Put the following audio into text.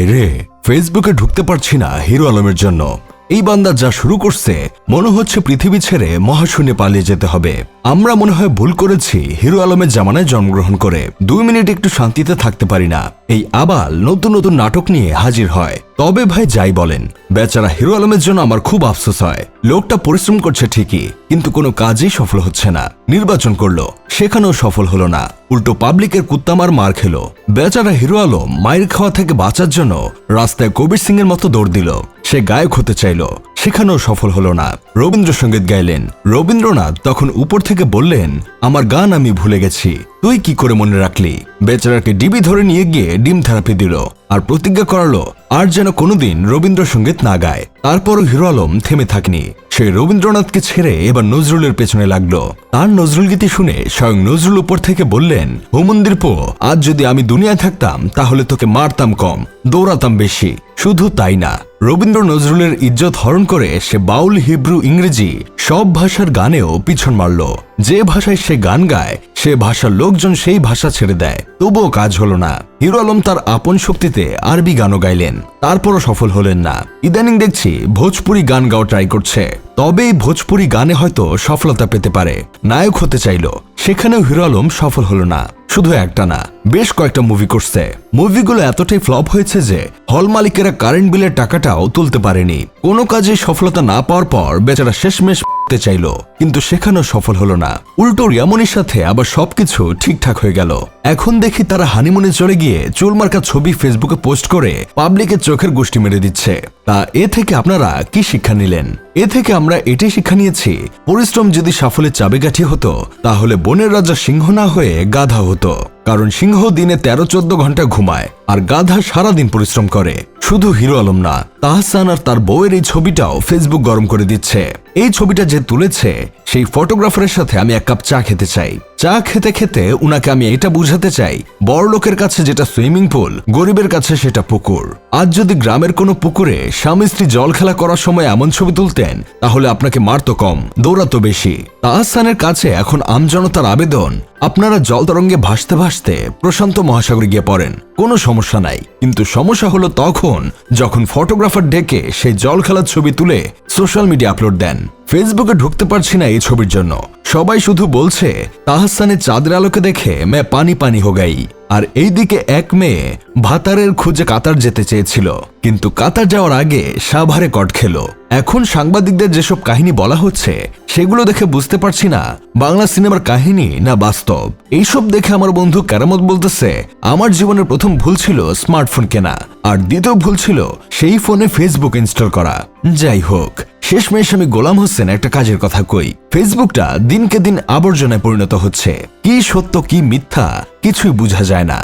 ভাই রে ফেসবুকে ঢুকতে পারছি না হিরো আলমের জন্য। এই বান্দা যা শুরু করছে, মনে হচ্ছে পৃথিবী ছেড়ে মহাশূন্যে পালিয়ে যেতে হবে। আমরা মনে হয় ভুল করেছি, হিরো আলমের জামানায় জন্মগ্রহণ করে। দুই মিনিট একটু শান্তিতে থাকতে পারি না। এই আবাল নতুন নতুন নাটক নিয়ে হাজির হয়। তবে ভাই যাই বলেন, বেচারা হিরো আলমের জন্য আমার খুব আফসোস হয়। লোকটা পরিশ্রম করছে ঠিকই, কিন্তু কোনো কাজেই সফল হচ্ছে না। নির্বাচন করল, সেখানেও সফল হলো না। উল্টো পাবলিকের কুত্তামার মার খেলো। বেচারা হিরো আলম মায়ের খাওয়া থেকে বাঁচার জন্য রাস্তায় কবির সিং এর মতো দৌড় দিল। সে গায়ক হতে চাইল। সেখানেও সফল হলো না। রবীন্দ্রসঙ্গীত গাইলেন। রবীন্দ্রনাথ তখন উপর থেকে বললেন, আমার গান আমি ভুলে গেছি। তুই কি করে মনে রাখলি? বেচারাকে ডিবি ধরে নিয়ে গিয়ে ডিম থেরাপি দিল আর প্রতিজ্ঞা করালো, আর যেন কোনোদিন রবীন্দ্রসঙ্গীত না গায়। তারপরও হিরো আলম থেমে থাকেনি। সে রবীন্দ্রনাথকে ছেড়ে এবার নজরুলের পেছনে লাগল। তার নজরুল গীতি শুনে স্বয়ং নজরুল উপর থেকে বললেন হুমন্দির পো, আজ যদি আমি দুনিয়ায় থাকতাম, তাহলে তোকে মারতাম কম, দৌড়াতাম বেশি। শুধু তাই না, রবীন্দ্র নজরুলের ইজ্জত হরণ করে সে বাউল, হিব্রু, ইংরেজি সব ভাষার গানেও পিছন মারল। যে ভাষায় সে গান গায়, সে ভাষার লোকজন সেই ভাষা ছেড়ে দেয়। তবুও কাজ হলো না। হিরো আলম তার আপন শক্তিতে আরবি গানও গাইলেন। তারপরও সফল হলেন না। ইদানিং দেখছি, ভোজপুরি গান গাও ট্রাই করছে। তবে এই ভোজপুরি গানে হয়তো সফলতা পেতে পারে। নায়ক হতে চাইল, সেখানেও হিরো আলম সফল হলো না। শুধু একটা না, বেশ কয়েকটা মুভি করছে। মুভিগুলো এতটাই ফ্লপ হয়েছে যে, হল মালিকেরা কারেন্ট বিলের টাকাটাও তুলতে পারেনি। কোনো কাজে সফলতা না পাওয়ার পর বেচারা শেষমেশ তে চাইল, কিন্তু সেখানেও সফল হলো না। উল্টো রিয়ামনির সাথে আবার সবকিছু ঠিকঠাক হয়ে গেল। এখন দেখি তারা হানিমুনে চলে গিয়ে চুলমার্কা ছবি ফেসবুকে পোস্ট করে পাবলিকের চোখের গোষ্ঠী মেরে দিচ্ছে। তা এ থেকে আপনারা কি শিক্ষা নিলেন? এ থেকে আমরা এটাই শিক্ষা নিয়েছি, পরিশ্রম যদি সাফল্যের চাবিকাঠি হতো, তাহলে বনের রাজা সিংহ না হয়ে গাধা হতো। কারণ সিংহ দিনে তেরো চোদ্দ ঘণ্টা ঘুমায় আর গাধা সারাদিন পরিশ্রম করে। শুধু হিরো আলম না, তাহসান আর তার বউয়ের এই ছবিটাও ফেসবুক গরম করে দিচ্ছে। এই ছবিটা যে তুলেছে, সেই ফটোগ্রাফারের সাথে আমি এক কাপ চা খেতে চাই। চা খেতে খেতে উনাকে আমি এটা বুঝাতে চাই বড় লোকের কাছে যেটা সুইমিং পুল, গরিবের কাছে সেটা পুকুর। আজ যদি গ্রামের কোনো পুকুরে স্বামী স্ত্রী জল খেলা করার সময় এমন ছবি তুলতেন, তাহলে আপনাকে মারতো কম দৌড়াতো বেশি। তাহসানের কাছে এখন আমজনতার আবেদন আপনারা জল তরঙ্গে ভাসতে ভাসতে প্রশান্ত মহাসাগরে গিয়ে পড়েন। কোনো সমস্যা নাই। কিন্তু সমস্যা হলো তখন যখন ফটোগ্রাফার ডেকে সেই জল খেলার ছবি তুলে সোশ্যাল মিডিয়া আপলোড দেন। ফেসবুকে ঢুকতে পারছি না এই ছবির জন্য। সবাই শুধু বলছে তাহসানের চাঁদের আলোকে দেখে মে পানি পানি হো গাই। আর এইদিকে এক মেয়ে ভাতারের খুঁজে কাতার যেতে চেয়েছিল। কিন্তু কাতার যাওয়ার আগে সাভারে কট খেলো। এখন সাংবাদিকদের যেসব কাহিনী বলা হচ্ছে, সেগুলো দেখে বুঝতে পারছি না, বাংলা সিনেমার কাহিনী না বাস্তব। এইসব দেখে আমার বন্ধু কেরামত বলতেছে, আমার জীবনের প্রথম ভুল ছিল স্মার্টফোন কেনা, আর দ্বিতীয় ভুল ছিল সেই ফোনে ফেসবুক ইনস্টল করা। যাই হোক, শেষমেশ আমি গোলাম হোসেন একটা কাজের কথা কই। ফেসবুকটা দিনকে দিন আবর্জনায় পরিণত হচ্ছে। কি সত্য, কি মিথ্যা কিছুই বোঝা যায় না।